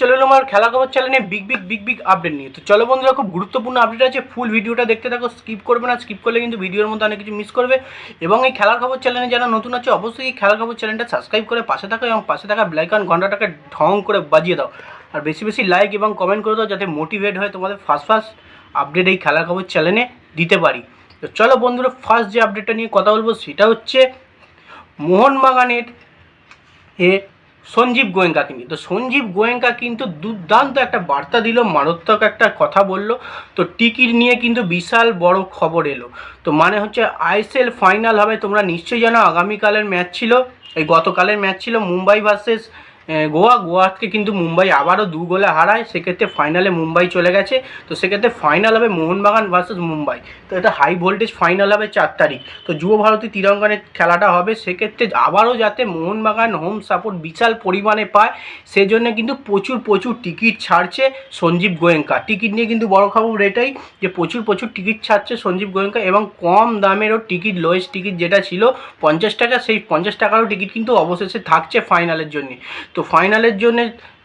চলে এলো আমার খেলা খবর চ্যানেলে big big big big update নিয়ে। তো চলো বন্ধুরা, খুব গুরুত্বপূর্ণ আপডেট আছে। ফুল ভিডিওটা দেখতে থাকো স্কিপ করবে না। স্কিপ করলে কিন্তু ভিডিওর মধ্যে অনেক কিছু মিস করবে। এবং এই খেলার খবর চ্যানেলে যারা নতুন আছে, অবশ্যই এই খেলার খবর চ্যানেলটা সাবস্ক্রাইব করে পাশে থাকো এবং পাশে থাকা ব্লাইকন ঘন্টাটাকে ঢং করে বাজিয়ে দাও। আর বেশি বেশি লাইক এবং কমেন্ট করে দাও, যাতে মোটিভেট হয় তোমাদের ফার্স্ট ফার্স্ট আপডেট এই খেলার খবর চ্যানেলে দিতে পারি। তো চলো বন্ধুরা ফার্স্ট যে আপডেটটা নিয়ে কথা বলব, সেটা হচ্ছে মোহনবাগানের এ সঞ্জীব গোয়েঙ্কাকে নিয়ে তো সঞ্জীব গোয়েঙ্কা কিন্তু দুর্দান্ত একটা বার্তা দিল, মারাত্মক একটা কথা বলল। তো টিকিট নিয়ে কিন্তু বিশাল বড় খবর এলো। তো মানে হচ্ছে আইএসএল ফাইনাল হবে, তোমরা নিশ্চয়ই জানো, আগামীকালের ম্যাচ ছিল। এই গতকালের ম্যাচ ছিল মুম্বাই ভার্সেস গোয়া, গোয়াকে কিন্তু মুম্বাই আবারও দু গোলে হারায়, সেক্ষেত্রে ফাইনালে মুম্বাই চলে গেছে। তো সেক্ষেত্রে ফাইনাল হবে মোহনবাগান ভার্সেস মুম্বাই। তো এটা হাই ভোল্টেজ ফাইনাল হবে চার তারিখ। তো যুব ভারতী তিরঙ্গানের খেলাটা হবে, সেক্ষেত্রে আবারও যাতে মোহনবাগান হোম সাপোর্ট বিশাল পরিমাণে পায়, সেজন্য কিন্তু প্রচুর প্রচুর টিকিট ছাড়ছে সঞ্জীব গোয়েঙ্কা। টিকিট নিয়ে কিন্তু বড় খবর এটাই যে প্রচুর প্রচুর টিকিট ছাড়ছে সঞ্জীব গোয়েঙ্কা এবং কম দামেরও টিকিট লোয়েস্ট টিকিট যেটা ছিল পঞ্চাশ টাকা, সেই পঞ্চাশ টাকারও টিকিট কিন্তু অবশেষে থাকছে ফাইনালের জন্য। তো ফাইনালের জন্য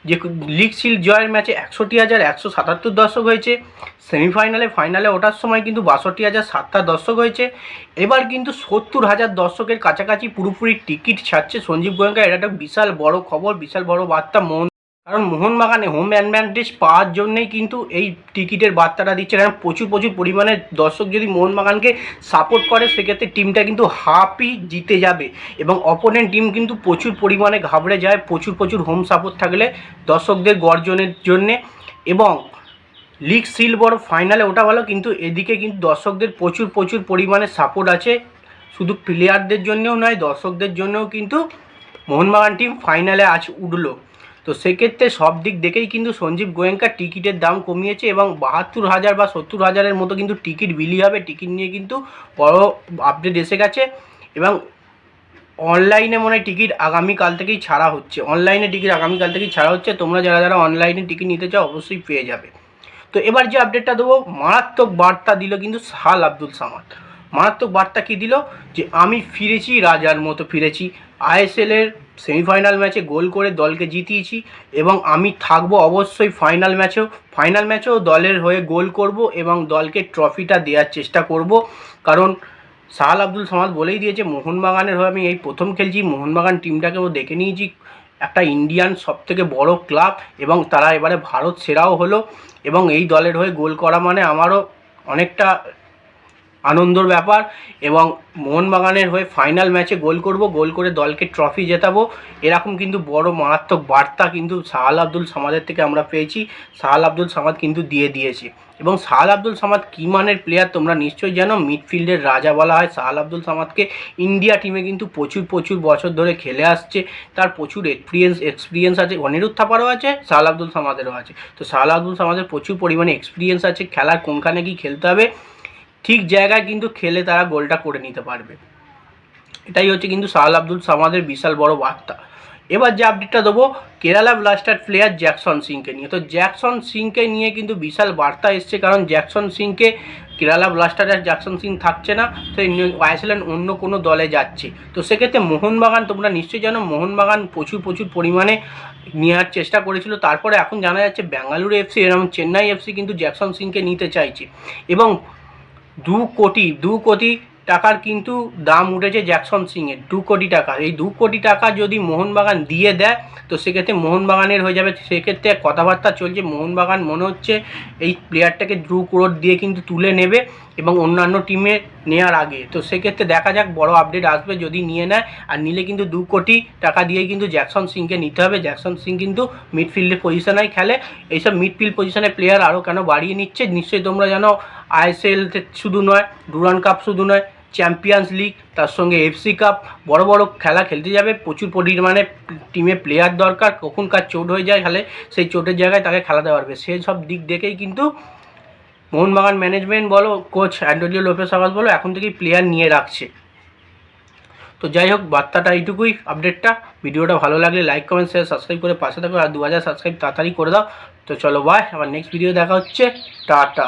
যে লিগ সিল জয়ের ম্যাচে একষট্টি হাজার একশো সাতাত্তর দর্শক হয়েছে। সেমিফাইনালে, ফাইনালে ওঠার সময় কিন্তু বাষট্টি হাজার সাতটা দর্শক হয়েছে। এবার কিন্তু সত্তর হাজার দর্শকের কাছাকাছি পুরোপুরি টিকিট ছাড়ছে সঞ্জীব গোয়েঙ্কা। এটা একটা বিশাল বড় খবর, বিশাল বড় বার্তা মোহন কারণ মোহনবাগানে হোম অ্যাডভান্টেজ পাওয়ার জন্যই কিন্তু এই টিকিটের বার্তাটা দিচ্ছে। কারণ প্রচুর প্রচুর পরিমাণে দর্শক যদি মোহনবাগানকে সাপোর্ট করে, সেক্ষেত্রে টিমটা কিন্তু হাফই জিতে যাবে এবং অপোনেন্ট টিম কিন্তু প্রচুর পরিমাণে ঘাবড়ে যায়, প্রচুর প্রচুর হোম সাপোর্ট থাকলে দর্শকদের গর্জনের জন্যে। এবং লিগ সিল বড় ফাইনালে ওটা ভালো, কিন্তু এদিকে কিন্তু দর্শকদের প্রচুর প্রচুর পরিমাণে সাপোর্ট আছে। শুধু প্লেয়ারদের জন্যেও নয়, দর্শকদের জন্যও কিন্তু মোহনবাগান টিম ফাইনালে আজ উঠল। তো সেক্ষেত্রে সব দিক দেখেই কিন্তু সঞ্জীব গোয়েঙ্কা টিকিটের দাম কমিয়েছে এবং বাহাত্তর হাজার বা সত্তর হাজারের মতো কিন্তু টিকিট বিলি হবে। টিকিট নিয়ে কিন্তু বড় আপডেট এসে গেছে এবং অনলাইনে মনে হয় টিকিট আগামীকাল থেকেই ছাড়া হচ্ছে। অনলাইনে টিকিট আগামীকাল থেকেই ছাড়া হচ্ছে। তোমরা যারা যারা অনলাইনে টিকিট নিতে চাও অবশ্যই পেয়ে যাবে। তো এবার যে আপডেটটা দেবো, মারাত্মক বার্তা দিল কিন্তু সাল আব্দুল সামাদ। মারাত্মক বার্তা কী দিল? যে আমি ফিরেছি, রাজার মতো ফিরেছি। আইএসএলের সেমিফাইনাল ম্যাচে গোল করে দলকে জিতিয়েছি এবং আমি থাকব অবশ্যই ফাইনাল ম্যাচেও ফাইনাল ম্যাচেও দলের হয়ে গোল করব এবং দলকে ট্রফিটা দেওয়ার চেষ্টা করব। কারণ সাহাল আব্দুল সামাদ বলেই দিয়েছে, মোহনবাগানের হয়ে আমি এই প্রথম খেলছি। মোহনবাগান টিমটাকেও দেখে নিয়েছি। একটা ইন্ডিয়ান সবথেকে বড় ক্লাব এবং তারা এবারে ভারত সেরাও হলো এবং এই দলের হয়ে গোল করা মানে আমারও অনেকটা আনন্দর ব্যাপার এবং মোহনবাগানের হয়ে ফাইনাল ম্যাচে গোল করব, গোল করে দলকে ট্রফি জেতাবো। এরকম কিন্তু বড় মারাত্মক বার্তা কিন্তু সাহাল আব্দুল সামাদের থেকে আমরা পেয়েছি। সাহাল আব্দুল সামাদ কিন্তু দিয়ে দিয়েছে। এবং সাহাল আব্দুল সামাদ কী মানের প্লেয়ার তোমরা নিশ্চয়ই জানো? মিডফিল্ডের রাজা বলা হয়। সাহাল আব্দুল সামাদকে ইন্ডিয়া টিমে কিন্তু প্রচুর প্রচুর বছর ধরে খেলে আসছে। তার প্রচুর এক্সপিরিয়েন্স এক্সপিরিয়েন্স আছে। অনিরুদ্ধ থাপারও আছে, সাহাল আব্দুল সামাদেরও আছে। তো সাহাল আব্দুল সামাদের প্রচুর পরিমাণে এক্সপিরিয়েন্স আছে। খেলার কোনখানে কি খেলতে হবে? ঠিক জায়গায় কিন্তু খেলে তারা গোলটা করে নিতে পারবে। এটাই হচ্ছে কিন্তু সাহাল আব্দুল সামাদের বিশাল বড় বার্তা। এবার যে আপডেটটা দেবো, কেরালা ব্লাস্টার প্লেয়ার জ্যাকসন সিংকে নিয়ে। তো জ্যাকসন সিংকে নিয়ে কিন্তু বিশাল বার্তা এসছে, কারণ জ্যাকসন সিংকে কেরালা ব্লাস্টার আর জ্যাকসন সিং থাকছে না, তো আইসল্যান্ড অন্য কোনো দলে যাচ্ছে। তো সেক্ষেত্রে মোহনবাগান, তোমরা নিশ্চয়ই জানো, মোহনবাগান প্রচুর প্রচুর পরিমাণে নেওয়ার চেষ্টা করেছিল। তারপরে এখন জানা যাচ্ছে বেঙ্গালুরু এফসি এরকম চেন্নাই এফসি কিন্তু জ্যাকসন সিংকে নিতে চাইছে। এবং দু কোটি দু কোটি টাকার কিন্তু দাম উঠেছে জ্যাকসন সিংয়ের দু কোটি টাকা। এই দু কোটি টাকা যদি মোহনবাগান দিয়ে দেয়, তো সেক্ষেত্রে মোহনবাগানের হয়ে যাবে। সেক্ষেত্রে কথাবার্তা চলছে, মোহনবাগান মনে হচ্ছে এই প্লেয়ারটাকে দু করোড় দিয়ে কিন্তু তুলে নেবে এবং অন্যান্য টিমে নেওয়ার আগে। তো সেক্ষেত্রে দেখা যাক, বড় আপডেট আসবে যদি নিয়ে নেয়, আর নিলে কিন্তু দু কোটি টাকা দিয়েই কিন্তু জ্যাকসন সিংকে নিতে হবে। জ্যাকসন সিং কিন্তু মিডফিল্ডের পজিশনেই খেলে। এইসব মিডফিল্ড পজিশনে প্লেয়ার আরও কেন বাড়িয়ে নিচ্ছে? নিশ্চয়ই তোমরা জানো আইএসএল শুধু নয় ডুরান কাপ শুধু নয়, চ্যাম্পিয়ন্স লিগ, তার সঙ্গে এফসি কাপ, বড় বড় খেলা খেলতে যাবে, প্রচুর পরিমাণে টিমে প্লেয়ার দরকার কখন কার চোট হয়ে যায় তাহলে সেই চোটের জায়গায় তাকে খেলাতে পারবে সেই সব দিক দেখেই কিন্তু মোহনবাগান ম্যানেজমেন্ট বলো কোচ অ্যান্টোনিও লোপেস আবাস বলো, এখন থেকেই প্লেয়ার নিয়ে রাখছে। তো যাই হোক, বার্তাটা এইটুকুই আপডেটটা ভিডিওটা ভালো লাগলে লাইক কমেন্ট শেয়ার সাবস্ক্রাইব করে পাশে থাকো, আর দু হাজার সাবস্ক্রাইব তাড়াতাড়ি করে দাও। তো চলো বাই আবার নেক্সট ভিডিও দেখা হচ্ছে। টাটা।